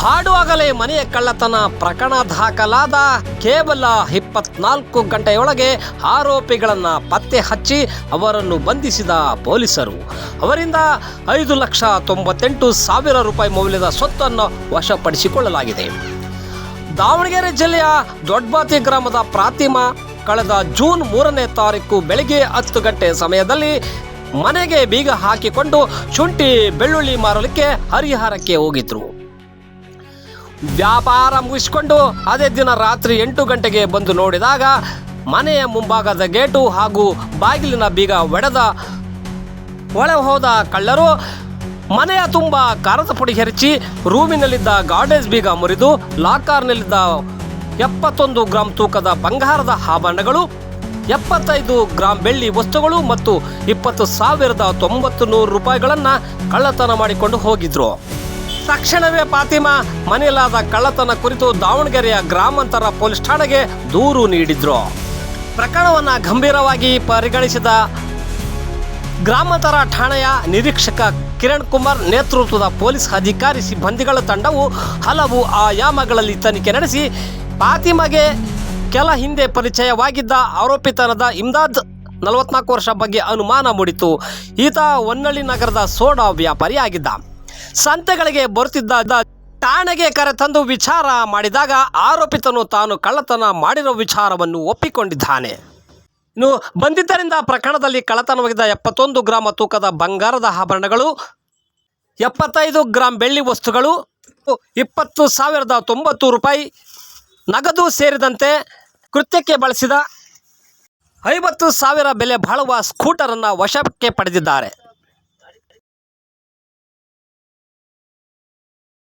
ಹಾಡುವಾಗಲೇ ಮನೆಯ ಕಳ್ಳತನ ಪ್ರಕರಣ ದಾಖಲಾದ ಕೇವಲ ಇಪ್ಪತ್ನಾಲ್ಕು ಗಂಟೆಯೊಳಗೆ ಆರೋಪಿಗಳನ್ನು ಪತ್ತೆ ಹಚ್ಚಿ ಅವರನ್ನು ಬಂಧಿಸಿದ ಪೊಲೀಸರು. ಅವರಿಂದ ಐದು ಲಕ್ಷ ತೊಂಬತ್ತೆಂಟು ಸಾವಿರ ರೂಪಾಯಿ ಮೌಲ್ಯದ ಸ್ವತ್ತನ್ನು ವಶಪಡಿಸಿಕೊಳ್ಳಲಾಗಿದೆ. ದಾವಣಗೆರೆ ಜಿಲ್ಲೆಯ ದೊಡ್ಡಬಾತಿ ಗ್ರಾಮದ ಪ್ರಾತಿಮ ಕಳೆದ ಜೂನ್ ಮೂರನೇ ತಾರೀಕು ಬೆಳಗ್ಗೆ ಹತ್ತು ಗಂಟೆ ಸಮಯದಲ್ಲಿ ಮನೆಗೆ ಬೀಗ ಹಾಕಿಕೊಂಡು ಶುಂಠಿ ಬೆಳ್ಳುಳ್ಳಿ ಮಾರಲಿಕ್ಕೆ ಹರಿಹರಕ್ಕೆ ಹೋಗಿದ್ರು. ವ್ಯಾಪಾರ ಮುಗಿಸಿಕೊಂಡು ಅದೇ ದಿನ ರಾತ್ರಿ ಎಂಟು ಗಂಟೆಗೆ ಬಂದು ನೋಡಿದಾಗ ಮನೆಯ ಮುಂಭಾಗದ ಗೇಟು ಹಾಗೂ ಬಾಗಿಲಿನ ಬೀಗ ಒಡೆದ ಒಳ ಹೋದ ಕಳ್ಳರು ಮನೆಯ ತುಂಬ ಖಾರದ ಪುಡಿ ಹೆರಚಿ ರೂಮಿನಲ್ಲಿದ್ದ ಗಾರ್ಡೇಜ್ ಬೀಗ ಮುರಿದು ಲಾಕರ್ನಲ್ಲಿದ್ದ ಎಪ್ಪತ್ತೊಂದು ಗ್ರಾಂ ತೂಕದ ಬಂಗಾರದ ಆಭರಣಗಳು ಎಪ್ಪತ್ತೈದು ಗ್ರಾಂ ಬೆಳ್ಳಿ ವಸ್ತುಗಳು ಮತ್ತು ಇಪ್ಪತ್ತು ಸಾವಿರದ ತೊಂಬತ್ತು ನೂರು ರೂಪಾಯಿಗಳನ್ನು ಕಳ್ಳತನ ಮಾಡಿಕೊಂಡು ಹೋಗಿದ್ರು. ತಕ್ಷಣವೇ ಫಾತಿಮಾ ಮನೆಯಲ್ಲಾದ ಕಳ್ಳತನ ಕುರಿತು ದಾವಣಗೆರೆಯ ಗ್ರಾಮಾಂತರ ಪೊಲೀಸ್ ಠಾಣೆಗೆ ದೂರು ನೀಡಿದ್ರು. ಪ್ರಕರಣವನ್ನು ಗಂಭೀರವಾಗಿ ಪರಿಗಣಿಸಿದ ಗ್ರಾಮಾಂತರ ಠಾಣೆಯ ನಿರೀಕ್ಷಕ ಕಿರಣ್ ಕುಮಾರ್ ನೇತೃತ್ವದ ಪೊಲೀಸ್ ಅಧಿಕಾರಿ ಸಿಬ್ಬಂದಿಗಳ ತಂಡವು ಹಲವು ಆಯಾಮಗಳಲ್ಲಿ ತನಿಖೆ ನಡೆಸಿ ಫಾತಿಮಾಗೆ ಕೆಲ ಹಿಂದೆ ಪರಿಚಯವಾಗಿದ್ದ ಆರೋಪಿತನದ ಇಮ್ದಾದ್ ನಲವತ್ನಾಲ್ಕು ವರ್ಷ ಬಗ್ಗೆ ಅನುಮಾನ ಮೂಡಿತು. ಈತ ಹೊನ್ನಳ್ಳಿ ನಗರದ ಸೋಡಾ ವ್ಯಾಪಾರಿಯಾಗಿದ್ದ. ಸಂತೆಗಳಿಗೆ ಬರುತ್ತಿದ್ದ ಠಾಣೆಗೆ ಕರೆತಂದು ವಿಚಾರ ಮಾಡಿದಾಗ ಆರೋಪಿತನು ತಾನು ಕಳ್ಳತನ ಮಾಡಿರೋ ವಿಚಾರವನ್ನು ಒಪ್ಪಿಕೊಂಡಿದ್ದಾನೆ. ಇನ್ನು ಬಂಧಿತರಿಂದ ಪ್ರಕರಣದಲ್ಲಿ ಕಳ್ಳತನವಾಗಿದ್ದ ಎಪ್ಪತ್ತೊಂದು ಗ್ರಾಮ ತೂಕದ ಬಂಗಾರದ ಆಭರಣಗಳು, ಎಪ್ಪತ್ತೈದು ಗ್ರಾಂ ಬೆಳ್ಳಿ ವಸ್ತುಗಳು, ಇಪ್ಪತ್ತು ಸಾವಿರದ ತೊಂಬತ್ತು ರೂಪಾಯಿ ನಗದು ಸೇರಿದಂತೆ ಕೃತ್ಯಕ್ಕೆ ಬಳಸಿದ ಐವತ್ತು ಸಾವಿರ ಬೆಲೆ ಬಾಳುವ ಸ್ಕೂಟರನ್ನು ವಶಕ್ಕೆ ಪಡೆದಿದ್ದಾರೆ.